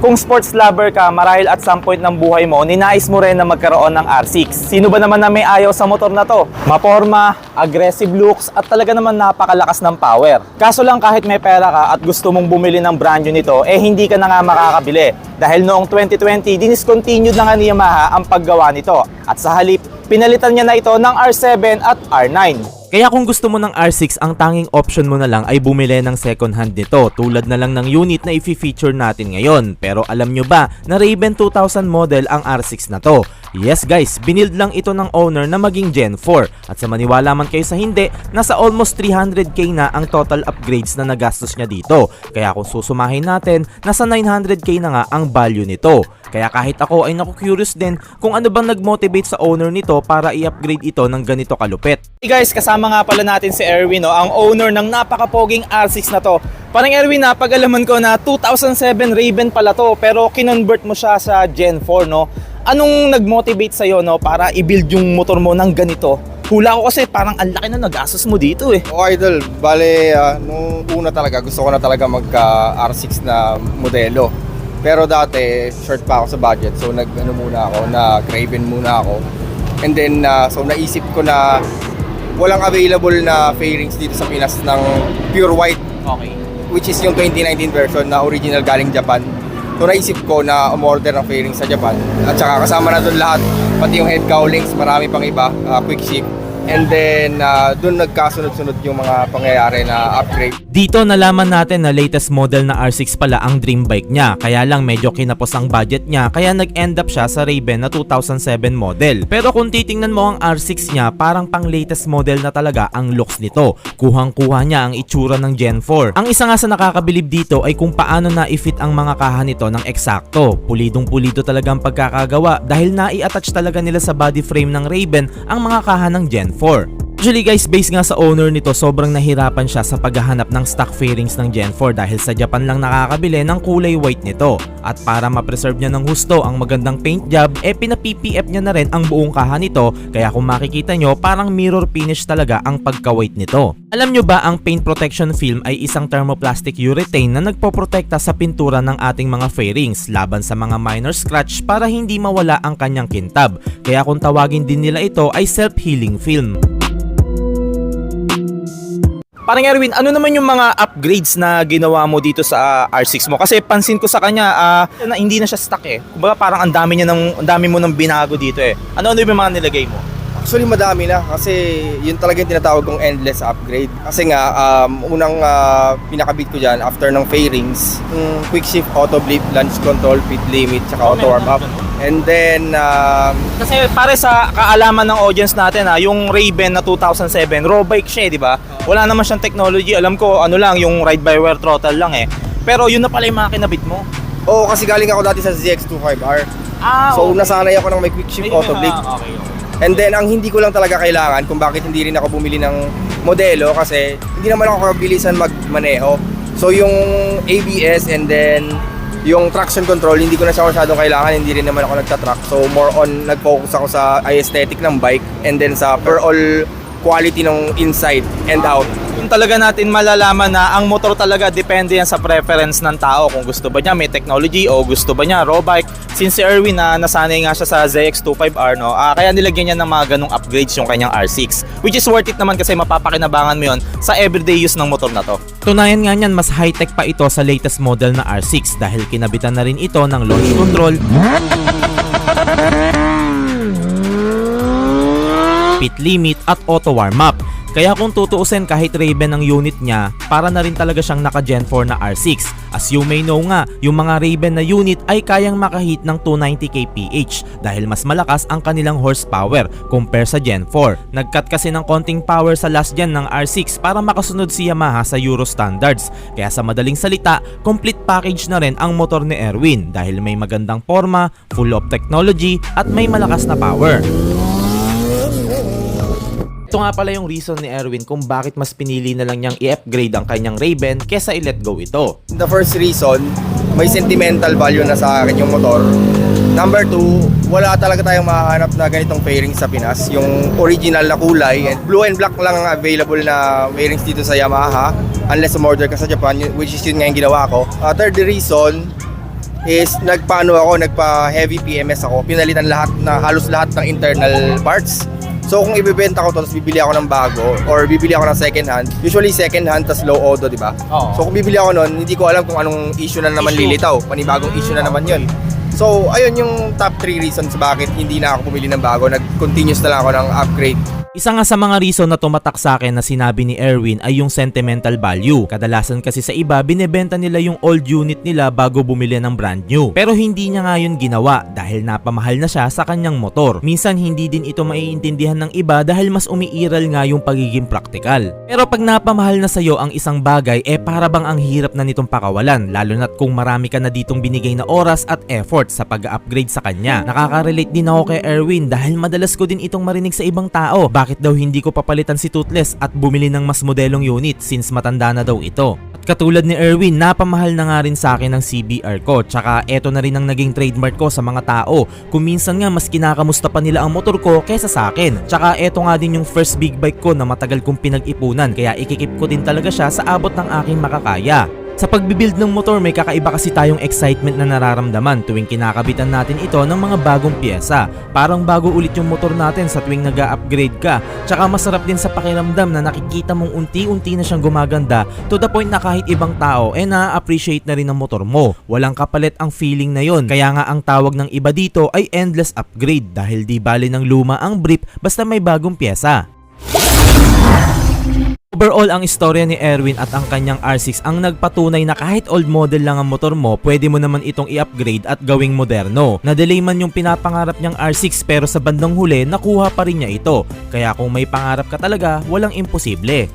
Kung sports lover ka, marahil at some point ng buhay mo, ninais mo rin na magkaroon ng R6. Sino ba naman na may ayaw sa motor na to? Maporma, aggressive looks, at talaga naman napakalakas ng power. Kaso lang kahit may pera ka at gusto mong bumili ng brand new nito, eh hindi ka na nga makakabili. Dahil noong 2020, diniscontinued na nga ni Yamaha ang paggawa nito. At sa halip, pinalitan niya na ito ng R7 at R9. Kaya kung gusto mo ng R6, ang tanging option mo na lang ay bumili ng second hand nito tulad na lang ng unit na i-feature natin ngayon. Pero alam nyo ba na Raven 2000 model ang R6 na to? Yes guys, binild lang ito ng owner na maging Gen 4. At sa maniwala man kayo sa hindi, nasa almost 300k na ang total upgrades na nagastos niya dito. Kaya kung susumahin natin, nasa 900k na nga ang value nito. Kaya kahit ako ay naku-curious din kung ano bang nag-motivate sa owner nito para i-upgrade ito ng ganito kalupit. Hey guys, kasama nga pala natin si Erwin, no, ang owner ng napakapoging R6 na to. Parang Erwin, napag-alaman ko na 2007 Raven pala to, pero kinonvert mo siya sa Gen 4, no? Anong nag-motivate sa'yo, no, para i-build yung motor mo ng ganito? Hula ko kasi parang ang laki na nagastos mo dito eh. O idol, bale, ah, nung una talaga, gusto ko na talaga magka R6 na modelo. Pero dati, short pa ako sa budget. So, nag, ano muna ako, na Raven muna ako. And then, ah, so naisip ko na walang available na fairings dito sa Pinas ng pure white, Okay. which is yung 2019 version na original galing Japan. So, naisip ko na umorder ng fairings sa Japan. At saka kasama na doon lahat, pati yung head cowlings, marami pang iba, ah, quick ship. And then, ah, doon nagkasunod-sunod yung mga pangyayari na upgrade. Dito nalaman natin na latest model na R6 pala ang dream bike niya. Kaya lang medyo kinapos ang budget niya kaya nag-end up siya sa Raven na 2007 model. Pero kung titingnan mo ang R6 niya, parang pang latest model na talaga ang looks nito. Kuhang-kuha niya ang itsura ng Gen 4. Ang isa nga sa nakakabilib dito ay kung paano na i-fit ang mga kaha nito ng eksakto. Pulidong-pulido talaga ang pagkakagawa dahil nai-attach talaga nila sa body frame ng Raven ang mga kaha ng Gen 4. 4. Usually guys, based nga sa owner nito, sobrang nahirapan siya sa paghahanap ng stock fairings ng Gen 4 dahil sa Japan lang nakakabili ng kulay white nito. At para ma-preserve niya ng husto ang magandang paint job, eh pina-PPF niya na rin ang buong kaha nito kaya kung makikita nyo, parang mirror finish talaga ang pagka-white nito. Alam nyo ba ang paint protection film ay isang thermoplastic urethane na nagpoprotekta sa pintura ng ating mga fairings laban sa mga minor scratch para hindi mawala ang kanyang kintab. Kaya kung tawagin din nila ito ay self-healing film. Parang Erwin, ano naman yung mga upgrades na ginawa mo dito sa ah, R6 mo? Kasi pansin ko sa kanya, ah, na hindi na siya stuck eh. Kumbaga parang ang dami niya ng, ang dami mo nang binago dito eh. Ano-ano yung mga nilagay mo? Actually, madami na kasi yun talaga yung tinatawag kong endless upgrade. Kasi nga, um, unang uh, pinakabit ko dyan after ng fairings, yung quick shift, auto blip, launch control, pit limit, tsaka auto warm up. And then, um, Kasi pare sa kaalaman ng audience natin ha, yung Raven na 2007, raw bike siya eh, di ba? Wala naman siyang technology. Alam ko, ano lang, yung ride-by-wire throttle lang eh. Pero yun na pala yung mga kinabit mo. oh, kasi galing ako dati sa ZX25R. Ah, So, nasanay ako ng may quick shift, auto blip. okay. And then, ang hindi ko lang talaga kailangan kung bakit hindi rin ako bumili ng modelo kasi hindi naman ako kabilisan magmaneho. So, yung ABS and then yung traction control, hindi ko na siya masyadong kailangan, hindi rin naman ako nagtatrack. So, more on, nag-focus ako sa aesthetic ng bike and then sa overall quality ng inside and out. Kung talaga natin malalaman na ang motor talaga depende yan sa preference ng tao kung gusto ba niya may technology o gusto ba niya raw bike. Since si Erwin na nasanay nga siya sa ZX25R no, ah, kaya nilagyan niya ng mga ganong upgrades yung kanyang R6 which is worth it naman kasi mapapakinabangan mo yon sa everyday use ng motor na to. Tunayan nga niyan mas high-tech pa ito sa latest model na R6 dahil kinabitan na rin ito ng launch control, pit limit at auto warm up. Kaya kung tutuusin kahit Raven ang unit niya, para na rin talaga siyang naka Gen 4 na R6. As you may know nga, yung mga Raven na unit ay kayang makahit ng 290 kph dahil mas malakas ang kanilang horsepower compare sa Gen 4. Nagcut kasi ng konting power sa last gen ng R6 para makasunod si Yamaha sa Euro standards. Kaya sa madaling salita, complete package na rin ang motor ni Erwin dahil may magandang forma, full of technology at may malakas na power. Ito nga pala yung reason ni Erwin kung bakit mas pinili na lang niyang i-upgrade ang kanyang Raven kesa i-let go ito. The first reason, may sentimental value na sa akin yung motor. Number two, wala talaga tayong mahanap na ganitong fairings sa Pinas. Yung original na kulay, and blue and black lang ang available na fairings dito sa Yamaha. Unless umorder ka sa Japan, which is yun nga yung ginawa ko. Uh, third reason, is nagpaano ako, nagpa heavy PMS ako. Pinalitan lahat na halos lahat ng internal parts. So kung ibebenta ko to, tapos bibili ako ng bago or bibili ako ng second hand, usually second hand tas low odo, di ba? Oo. So kung bibili ako noon, hindi ko alam kung anong issue na naman Issue. lilitaw. Panibagong issue na naman 'yun. So ayun yung top 3 reasons bakit hindi na ako bumili ng bago. Nag-continuous na lang ako ng upgrade. Isa nga sa mga reason na tumatak sa akin na sinabi ni Erwin ay yung sentimental value. Kadalasan kasi sa iba, binebenta nila yung old unit nila bago bumili ng brand new. Pero hindi niya nga yun ginawa dahil napamahal na siya sa kanyang motor. Minsan hindi din ito maiintindihan ng iba dahil mas umiiral nga yung pagiging praktikal. Pero pag napamahal na sa'yo ang isang bagay, eh para bang ang hirap na nitong pakawalan, lalo na't kung marami ka na ditong binigay na oras at effort sa pag-upgrade sa kanya. Nakaka-relate din ako kay Erwin dahil madalas ko din itong marinig sa ibang tao. Bakit daw hindi ko papalitan si Toothless at bumili ng mas modelong unit since matanda na daw ito? At katulad ni Erwin, napamahal na nga rin sa akin ang CBR ko. Tsaka eto na rin ang naging trademark ko sa mga tao. Kung minsan nga mas kinakamusta pa nila ang motor ko kaysa sa akin. Tsaka eto nga din yung first big bike ko na matagal kong pinag-ipunan kaya ikikip ko din talaga siya sa abot ng aking makakaya. Sa pagbibuild ng motor may kakaiba kasi tayong excitement na nararamdaman tuwing kinakabitan natin ito ng mga bagong pyesa. Parang bago ulit yung motor natin sa tuwing nag upgrade ka. Tsaka masarap din sa pakiramdam na nakikita mong unti-unti na siyang gumaganda to the point na kahit ibang tao eh na-appreciate na rin ang motor mo. Walang kapalit ang feeling na yon. Kaya nga ang tawag ng iba dito ay endless upgrade dahil di bali ng luma ang brief basta may bagong pyesa. Overall, ang istorya ni Erwin at ang kanyang R6 ang nagpatunay na kahit old model lang ang motor mo, pwede mo naman itong i-upgrade at gawing moderno. Na-delay man yung pinapangarap niyang R6 pero sa bandang huli, nakuha pa rin niya ito. Kaya kung may pangarap ka talaga, walang imposible.